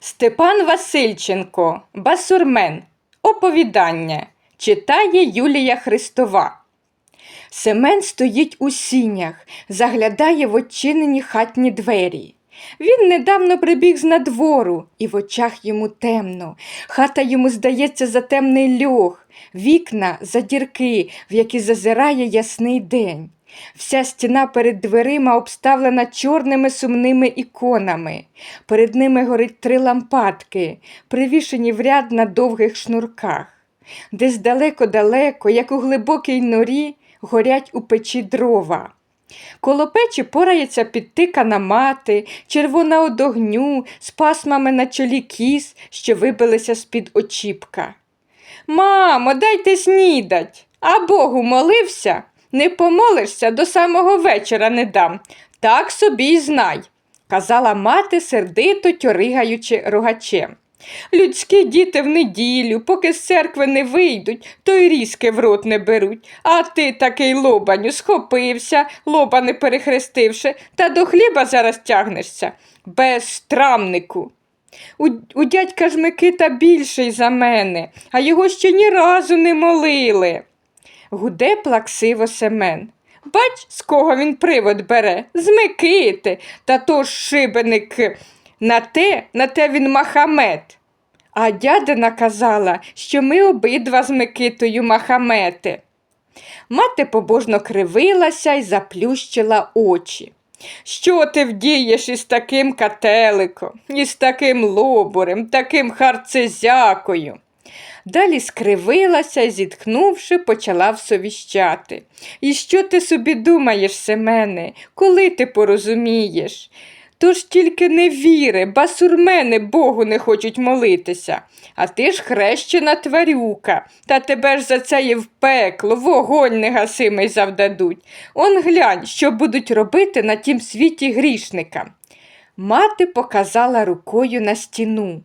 Степан Васильченко, Басурмен. Оповідання. Читає Юлія Христова. Семен стоїть у сінях, заглядає в очинені хатні двері. Він недавно прибіг з надвору, і в очах йому темно. Хата йому здається за темний льох, вікна за дірки, в які зазирає ясний день. Вся стіна перед дверима обставлена чорними сумними іконами. Перед ними горить три лампадки, привішені в ряд на довгих шнурках. Десь далеко-далеко, як у глибокій норі, горять у печі дрова. Коло печі порається підтикана мати, червона од огню, з пасмами на чолі кіз, що вибилися з-під очіпка. Мамо, дайте снідать, а Богу молився, не помолишся, до самого вечора не дам. Так собі й знай, казала мати, сердито тьоригаючи рогачем. Людські діти в неділю, поки з церкви не вийдуть, то й різки в рот не беруть. А ти такий лобаню схопився, лоба не перехрестивши, та до хліба зараз тягнешся. Без трамнику. У, у дядька ж Микита більший за мене, а його ще ні разу не молили. Гуде плаксиво Семен. Бач, з кого він привод бере? З Микити, та то ж шибеник на те, на те він Махамед. А дядина казала, що ми обидва з Микитою Махамети. Мати побожно кривилася і заплющила очі. Що ти вдієш із таким кателиком, із таким лобурем, таким харцезякою? Далі скривилася зітхнувши, почала всовіщати. І що ти собі думаєш, Семене, коли ти порозумієш? Тож тільки не віри, басурмени Богу не хочуть молитися. А ти ж хрещена тварюка, та тебе ж за це і в пекло, вогонь негасимий завдадуть. Он глянь, що будуть робити на тім світі грішникам. Мати показала рукою на стіну.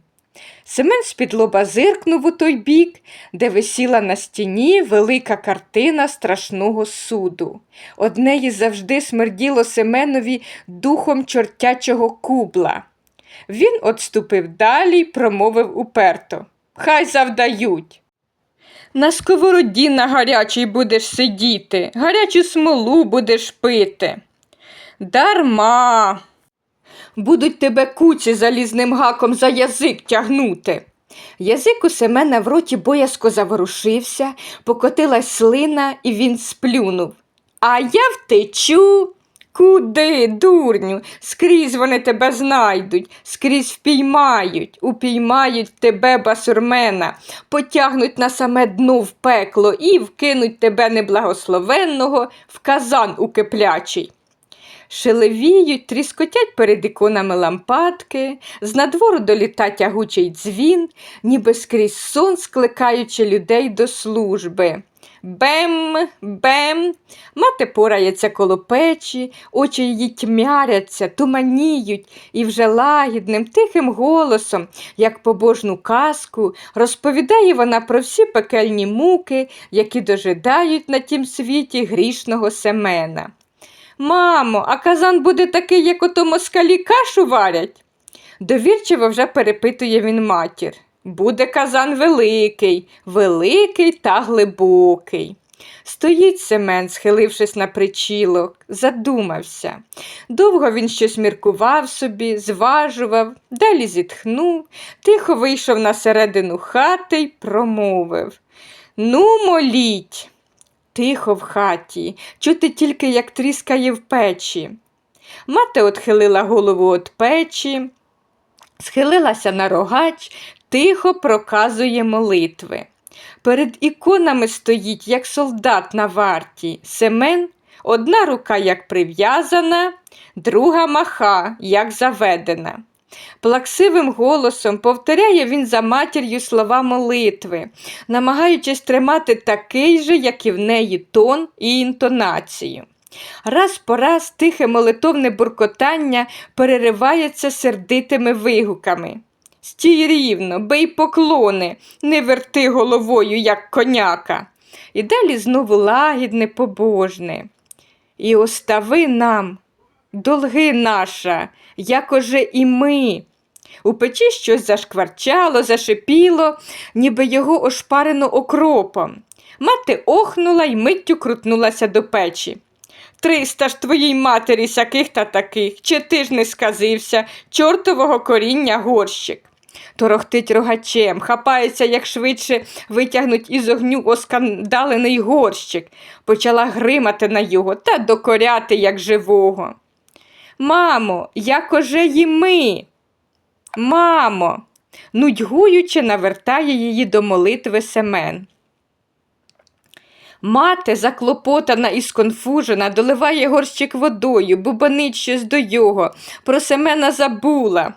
Семен з-під лоба зиркнув у той бік, де висіла на стіні велика картина страшного суду. Од неї завжди смерділо Семенові духом чортячого кубла. Він отступив далі й промовив уперто. Хай завдають. На сковороді на гарячій будеш сидіти, гарячу смолу будеш пити. Дарма будуть тебе куці залізним гаком за язик тягнути. Язик у Семена в роті боязко заворушився, покотилась слина, і він сплюнув. А я втечу. Куди, дурню? Скрізь вони тебе знайдуть, скрізь впіймають, упіймають тебе, басурмена, потягнуть на саме дно в пекло і вкинуть тебе неблагословенного в казан укиплячий. Шелевіють, тріскотять перед іконами лампадки, з надвору доліта тягучий дзвін, ніби скрізь сон скликаючи людей до служби. Бем, бем, мати порається коло печі, очі її тьмяряться, туманіють і вже лагідним, тихим голосом, як побожну казку, розповідає вона про всі пекельні муки, які дожидають на тім світі грішного Семена. Мамо, а казан буде такий, як ото москалі кашу варять? Довірчиво вже перепитує він матір. Буде казан великий, великий та глибокий. Стоїть Семен, схилившись на причілок, задумався. Довго він щось міркував собі, зважував, далі зітхнув, тихо вийшов на середину хати й промовив Ну, моліть. Тихо в хаті, чути тільки, як тріскає в печі. Мати отхилила голову від печі, схилилася на рогач, тихо проказує молитви. Перед іконами стоїть, як солдат на варті, Семен, одна рука як прив'язана, друга маха, як заведена. Плаксивим голосом повторяє він за матір'ю слова молитви, намагаючись тримати такий же, як і в неї, тон і інтонацію. Раз по раз тихе молитовне буркотання переривається сердитими вигуками. Стій рівно, бий поклони, не верти головою, як коняка. І далі знову лагідне, побожне. І остави нам, долги наша, якоже і ми. У печі щось зашкварчало, зашипіло, ніби його ошпарено окропом. Мати охнула й миттю крутнулася до печі. Триста ж твоїй матері сяких та таких, чи ти ж не сказився, чортового коріння горщик. Торохтить рогачем, хапається, як швидше витягнуть із огню оскандалений горщик. Почала гримати на його та докоряти, як живого. Мамо, як уже їми. Мамо, нудьгуючи, навертає її до молитви Семен. Мати, заклопотана і сконфужена, доливає горщик водою, бубанить щось до його. Про Семена забула.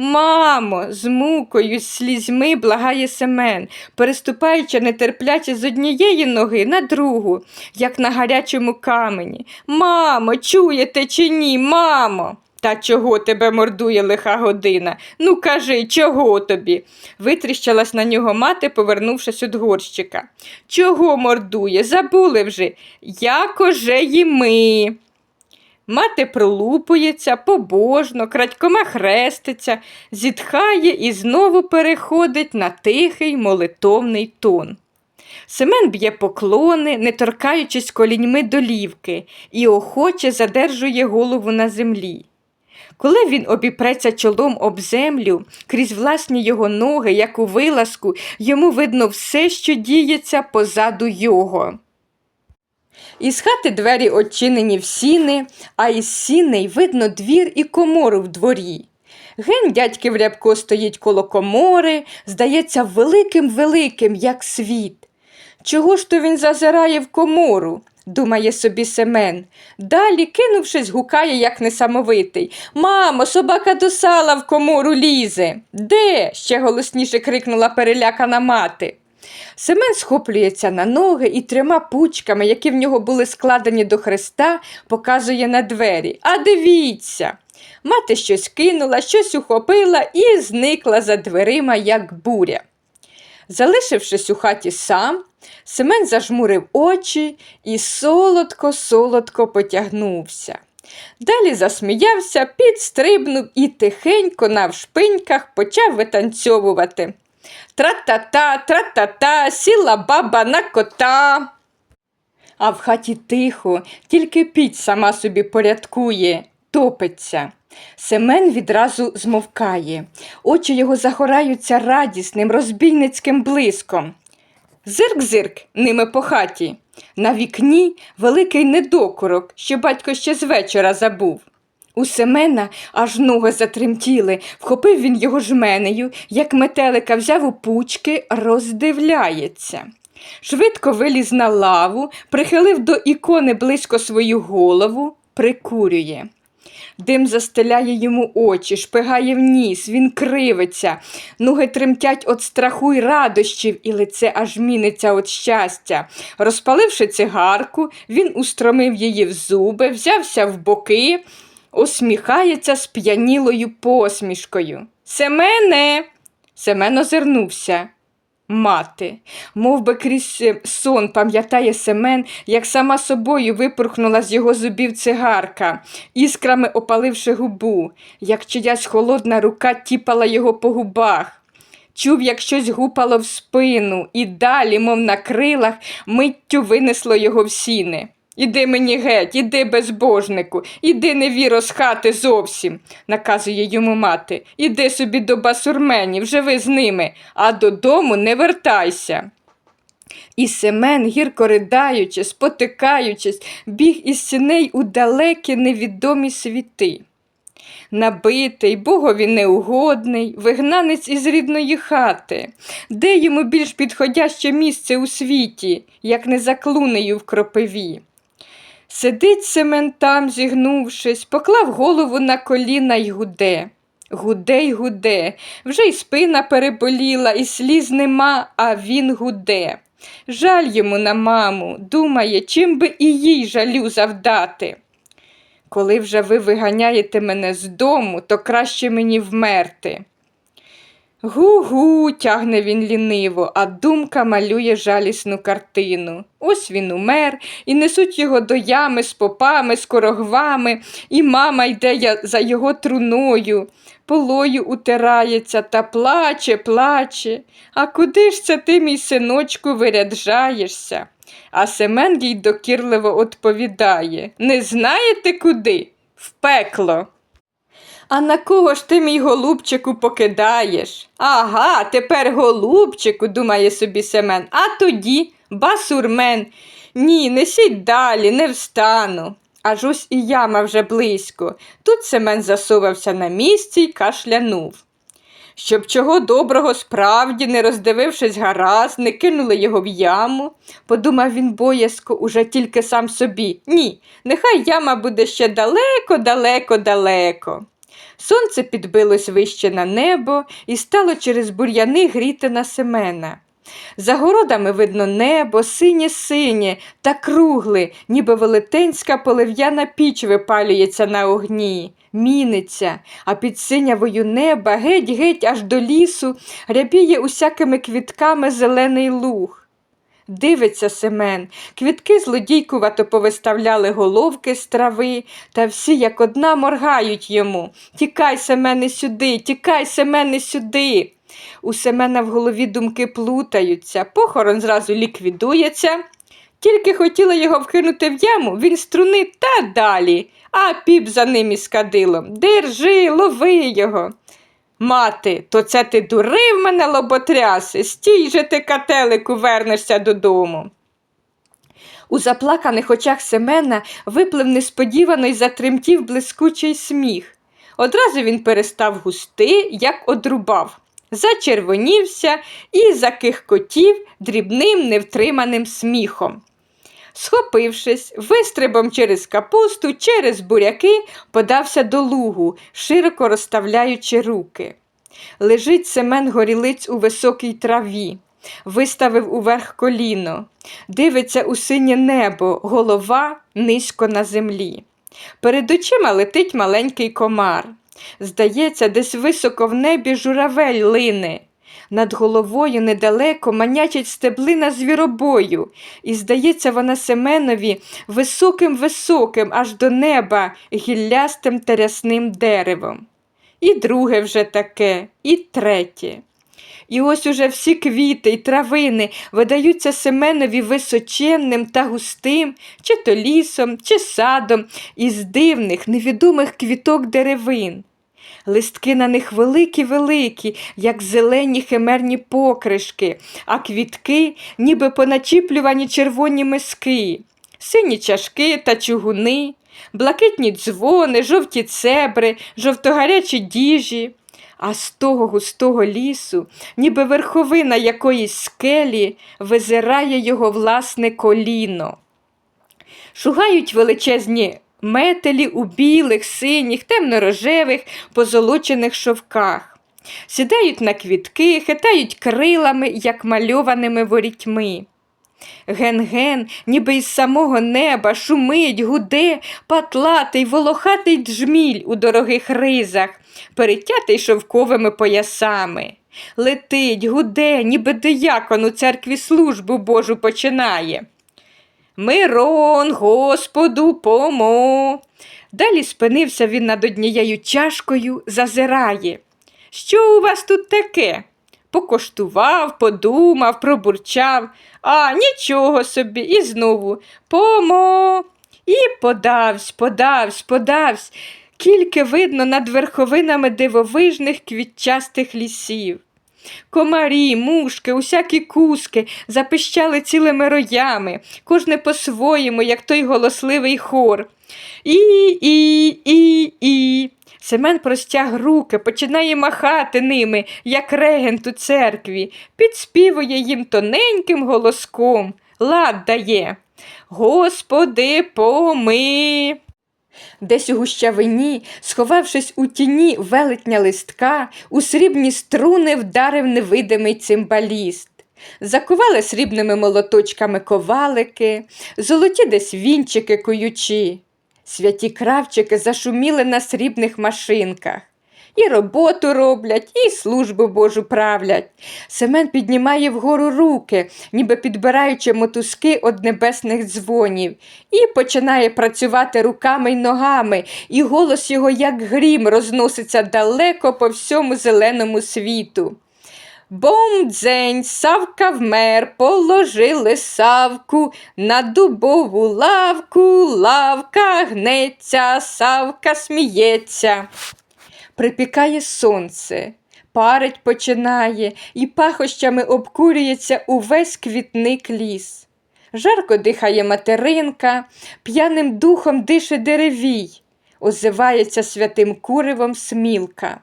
Мамо, з мукою, з слізьми благає Семен, переступаючи нетерпляче з однієї ноги на другу, як на гарячому камені. Мамо, чуєте чи ні, мамо? Та чого тебе мордує лиха година? Ну кажи, чого тобі? Витріщалась на нього мати, повернувшись від горщика. Чого мордує? Забули вже. Як уже їми. Мати пролупується, побожно, крадькома хреститься, зітхає і знову переходить на тихий молитовний тон. Семен б'є поклони, не торкаючись коліньми долівки, і охоче задержує голову на землі. Коли він обіпреться чолом об землю, крізь власні його ноги, як у вилазку, йому видно все, що діється позаду його. Із хати двері очинені в сіни, а із сіней видно двір і комору в дворі. Ген дядьків рябко стоїть коло комори, здається, великим-великим, як світ. Чого ж то він зазирає в комору? думає собі Семен. Далі, кинувшись, гукає, як несамовитий. Мамо, собака до сала в комору лізе. Де? ще голосніше крикнула перелякана мати. Семен схоплюється на ноги і трьома пучками, які в нього були складені до хреста, показує на двері. А дивіться. Мати щось кинула, щось ухопила і зникла за дверима, як буря. Залишившись у хаті сам, Семен зажмурив очі і солодко-солодко потягнувся. Далі засміявся, підстрибнув і тихенько навшпиньках почав витанцьовувати. Тра-та-та, тра-та-та, сіла баба на кота. А в хаті тихо, тільки піч сама собі порядкує, топиться. Семен відразу змовкає. Очі його загораються радісним, розбійницьким блиском. Зирк-зирк ними по хаті. На вікні великий недокурок, що батько ще з вечора забув. У Семена аж ноги затремтіли, вхопив він його жменею, як метелика взяв у пучки, роздивляється. Швидко виліз на лаву, прихилив до ікони близько свою голову, прикурює. Дим застеляє йому очі, шпигає в ніс, він кривиться, ноги тремтять від страху й радощів, і лице аж міниться від щастя. Розпаливши цигарку, він устромив її в зуби, взявся в боки, усміхається сп'янілою посмішкою. Семене. Семен озирнувся. Мати, мов би крізь е, сон, пам'ятає Семен, як сама собою випорхнула з його зубів цигарка, іскрами опаливши губу, як чиясь холодна рука тіпала його по губах. Чув, як щось гупало в спину, і далі, мов на крилах, миттю винесло його в сіни. Іди мені геть, іди безбожнику, іди невіро з хати зовсім, наказує йому мати. Іди собі до басурменів, живи з ними, а додому не вертайся. І Семен, гірко riдаючи, спотикаючись, біг із сіней у далекі невідомі світи. Набитий, богові неугодний, вигнанець із рідної хати, де йому більш підходяще місце у світі, як не за клунею в кропиві. Сидить Семен там, зігнувшись, поклав голову на коліна й гуде. Гуде й гуде, вже й спина переболіла, і сліз нема, а він гуде. Жаль йому на маму, думає, чим би і їй жалю завдати. Коли вже ви виганяєте мене з дому, то краще мені вмерти. Гу-гу, тягне він ліниво, а думка малює жалісну картину. Ось він умер, і несуть його до ями з попами, з корогвами, і мама йде за його труною. полою утирається та плаче, плаче. А куди ж це ти, мій синочку, виряджаєшся? А Семен їй докірливо відповідає Не знаєте куди? В пекло. А на кого ж ти, мій голубчику, покидаєш? Ага, тепер голубчику, думає собі Семен, а тоді басурмен. Ні, несіть далі, не встану. Аж ось і яма вже близько. Тут Семен засувався на місці й кашлянув. Щоб чого доброго справді, не роздивившись гаразд, не кинули його в яму, подумав він боязко, уже тільки сам собі. Ні, нехай яма буде ще далеко, далеко, далеко. Сонце підбилось вище на небо і стало через бур'яни гріти на Семена. За городами видно небо, синє-синє та кругле, ніби велетенська полив'яна піч випалюється на огні, міниться, а під синявою неба геть-геть аж до лісу рябіє усякими квітками зелений луг. Дивиться Семен, квітки злодійкувато повиставляли головки з трави, та всі як одна моргають йому. Тікай, Семене, сюди, тікай, Семене, сюди. У Семена в голові думки плутаються, похорон зразу ліквідується. Тільки хотіла його вкинути в яму, він струнив та далі, а піп за ним із кадилом. Держи, лови його. Мати, то це ти дурив мене лоботряси, стій же ти, кателику, вернешся додому. У заплаканих очах Семена виплив несподівано й затремтів блискучий сміх. Одразу він перестав густи, як одрубав, зачервонівся і закихкотів дрібним невтриманим сміхом. Схопившись, вистрибом через капусту, через буряки, подався до лугу, широко розставляючи руки. Лежить Семен горілиць у високій траві, виставив уверх коліно, дивиться у синє небо, голова низько на землі. Перед очима летить маленький комар. Здається, десь високо в небі журавель лине. Над головою недалеко манячить стеблина звіробою, і, здається, вона Семенові високим високим аж до неба гіллястим та рясним деревом. І друге вже таке, і третє. І ось уже всі квіти й травини видаються Семенові височенним та густим, чи то лісом, чи садом, із дивних, невідомих квіток деревин. Листки на них великі-великі, як зелені химерні покришки, а квітки, ніби поначіплювані червоні миски, сині чашки та чугуни, блакитні дзвони, жовті цебри, жовтогарячі діжі. А з того густого лісу, ніби верховина якоїсь скелі, визирає його власне коліно. Шугають величезні метелі у білих, синіх, темно-рожевих, позолочених шовках. Сідають на квітки, хитають крилами, як мальованими ворітьми. Ген-ген, ніби із самого неба, шумить, гуде, патлатий, волохатий джміль у дорогих ризах, перетятий шовковими поясами. Летить, гуде, ніби диякон у церкві службу Божу починає. Мирон, Господу, помо. Далі спинився він над однією чашкою, зазирає. Що у вас тут таке? Покоштував, подумав, пробурчав, а нічого собі, і знову помо. І подавсь, подавсь, подавсь, кільки видно над верховинами дивовижних квітчастих лісів. Комарі, мушки, усякі куски запищали цілими роями, кожне по-своєму, як той голосливий хор. І, і, і, і. Семен простяг руки, починає махати ними, як регент у церкві, підспівує їм тоненьким голоском, лад дає. Господи, поми. Десь у гущавині, сховавшись у тіні велетня листка, у срібні струни вдарив невидимий цимбаліст. Закували срібними молоточками ковалики, золоті десь вінчики куючі. Святі кравчики зашуміли на срібних машинках. І роботу роблять, і службу Божу правлять. Семен піднімає вгору руки, ніби підбираючи мотузки од небесних дзвонів, і починає працювати руками й ногами, і голос його, як грім, розноситься далеко по всьому зеленому світу. Бом дзень, Савка вмер, положили Савку на дубову лавку, лавка гнеться, Савка сміється. Припікає сонце, парить починає, і пахощами обкурюється увесь квітник ліс. Жарко дихає материнка, п'яним духом дише деревій, озивається святим куривом смілка.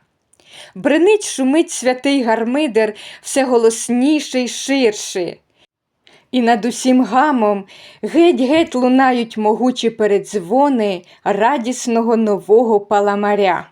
Бренить шумить святий гармидер все голосніше й ширше. І над усім гамом геть-геть лунають могучі передзвони радісного нового паламаря.